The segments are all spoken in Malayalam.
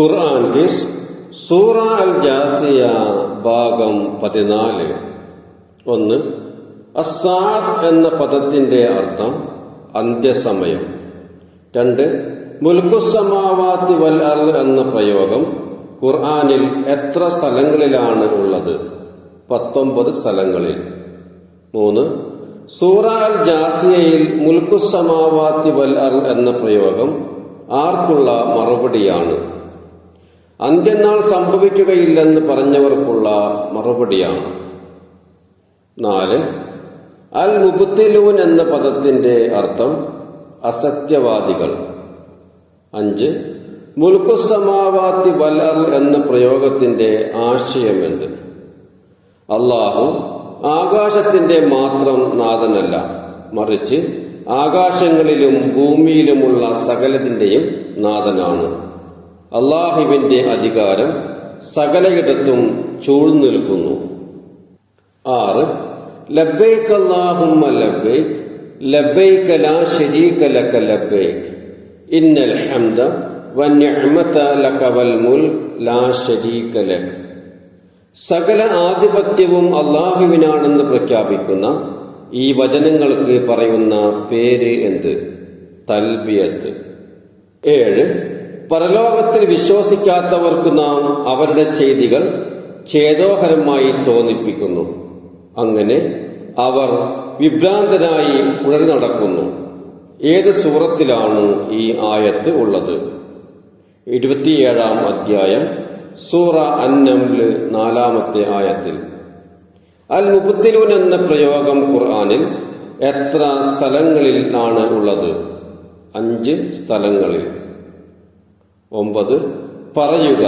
ഖുർആൻ കിസ് സൂറ അൽ ജാസിയ ഭാഗം പതിനാല്. ഒന്ന് അസാദ് എന്ന പദത്തിന്റെ അർത്ഥം അന്ത്യസമയം. രണ്ട് മുൽക്കുസമാവാത്തി വൽ അർ എന്ന പ്രയോഗം ഖുർആാനിൽ എത്ര സ്ഥലങ്ങളിലാണ് ഉള്ളത്? പത്തൊമ്പത് സ്ഥലങ്ങളിൽ. മൂന്ന് സൂറ അൽ ജാസിയയിൽ മുൽക്കുസമാവാത്തി വൽ അർ എന്ന പ്രയോഗം ആർക്കുള്ള മറുപടിയാണ്? അന്ത്യനാൾ സംഭവിക്കുകയില്ലെന്ന് പറഞ്ഞവർക്കുള്ള മറുപടിയാണ്. നാല് അൽ മുബത്തിലൂൻ എന്ന പദത്തിന്റെ അർത്ഥം അസത്യവാദികൾ. അഞ്ച് മുൽക്കുസമാവാത്തി വലർ എന്ന പ്രയോഗത്തിന്റെ ആശയമെന്ത് അള്ളാഹു ആകാശത്തിന്റെ മാത്രം നാഥനല്ല. മറിച്ച് ആകാശങ്ങളിലും ഭൂമിയിലുമുള്ള സകലത്തിന്റെയും നാഥനാണ്. അള്ളാഹുവിന്റെ അധികാരം സകലയിടത്തും ചൂഴ്ന്നു നിൽക്കുന്നു. ആറ് ലബൈക്ക് അല്ലാഹുമ്മ ലബൈക്ക് ലബൈക്ക് ലാ ശരീക ലക ലബൈക്ക് ഇന്നൽ ഹംദ വന്യമത ലക വൽ മുൽക്ക് ലാ ശരീക ലക്. സകല ആധിപത്യവും അള്ളാഹുവിനാണെന്ന് പ്രഖ്യാപിക്കുന്ന ഈ വചനങ്ങൾക്ക് പറയുന്ന പേര് എന്ത്? തൽബിയത്ത്. ഏഴ് പരലോകത്തിൽ വിശ്വസിക്കാത്തവർക്ക് നാം അവരുടെ ചെയ്തികൾ ഛേദോഹരമായി തോന്നിപ്പിക്കുന്നു. അങ്ങനെ അവർ വിഭ്രാന്തനായി ഉഴൽ നടക്കുന്നു ഏത് സൂറത്തിലാണ് ഈ ആയത്ത് ഉള്ളത്? ഇരുപത്തിയേഴാം അധ്യായം സൂറ അന്നംൽ നാലാമത്തെ ആയത്തിൽ. അൽ മുബത്തിലൂൻ എന്ന പ്രയോഗം ഖുർആാനിൽ എത്ര സ്ഥലങ്ങളിൽ ആണ് ഉള്ളത്? അഞ്ച് സ്ഥലങ്ങളിൽ. ഒമ്പത് പറയുക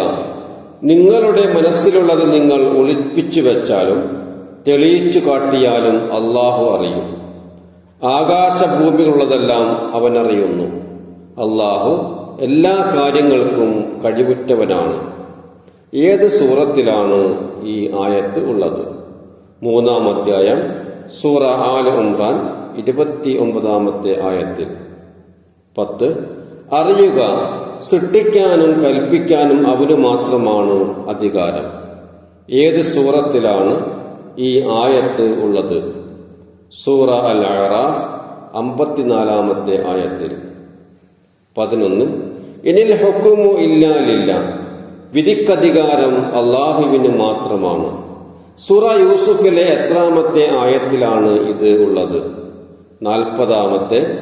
നിങ്ങളുടെ മനസ്സിലുള്ളത് നിങ്ങൾ ഒളിപ്പിച്ചു വെച്ചാലും തെളിയിച്ചു കാട്ടിയാലും അള്ളാഹു അറിയും. ആകാശഭൂമിയിലുള്ളതെല്ലാം അവനറിയുന്നു. അള്ളാഹു എല്ലാ കാര്യങ്ങൾക്കും കഴിവുറ്റവനാണ്. ഏത് സൂറത്തിലാണ് ഈ ആയത്ത് ഉള്ളത്? മൂന്നാം അധ്യായം സൂറ ആൽ ഉംറാൻ ഇരുപത്തി ഒമ്പതാമത്തെ ആയത്തിൽ. പത്ത് അറിയുക സൃഷ്ടിക്കാനും കൽപ്പിക്കാനും അവന് മാത്രമാണ് അധികാരം. ഏത് സൂറത്തിലാണ് ഈ ആയത്ത് ഉള്ളത്? സൂറ അൽ അറാഫ് അമ്പത്തിനാലാമത്തെ ആയത്തിൽ. പതിനൊന്ന്. ഇനിൽ ഹുക്കുമു ഇല്ലാലില്ല വിധിക്കധികാരം അള്ളാഹുവിന് മാത്രമാണ്. സൂറ യൂസുഫിലെ എത്രാമത്തെ ആയത്തിലാണ് ഇത് ഉള്ളത്? നാൽപ്പതാമത്തെ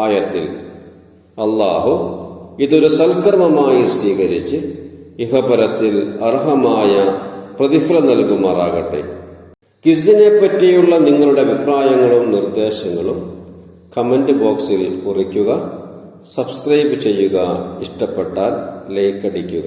ആയത്തിൽ. അള്ളാഹു ഇതൊരു സൽക്കർമ്മമായി സ്വീകരിച്ച് ഇഹപരത്തിൽ അർഹമായ പ്രതിഫലം നൽകുമാറാകട്ടെ. ക്വിസിനെ പറ്റിയുള്ള നിങ്ങളുടെ അഭിപ്രായങ്ങളും നിർദ്ദേശങ്ങളും കമന്റ് ബോക്സിൽ കുറിക്കുക സബ്സ്ക്രൈബ് ചെയ്യുക ഇഷ്ടപ്പെട്ടാൽ ലൈക്ക് അടിക്കുക.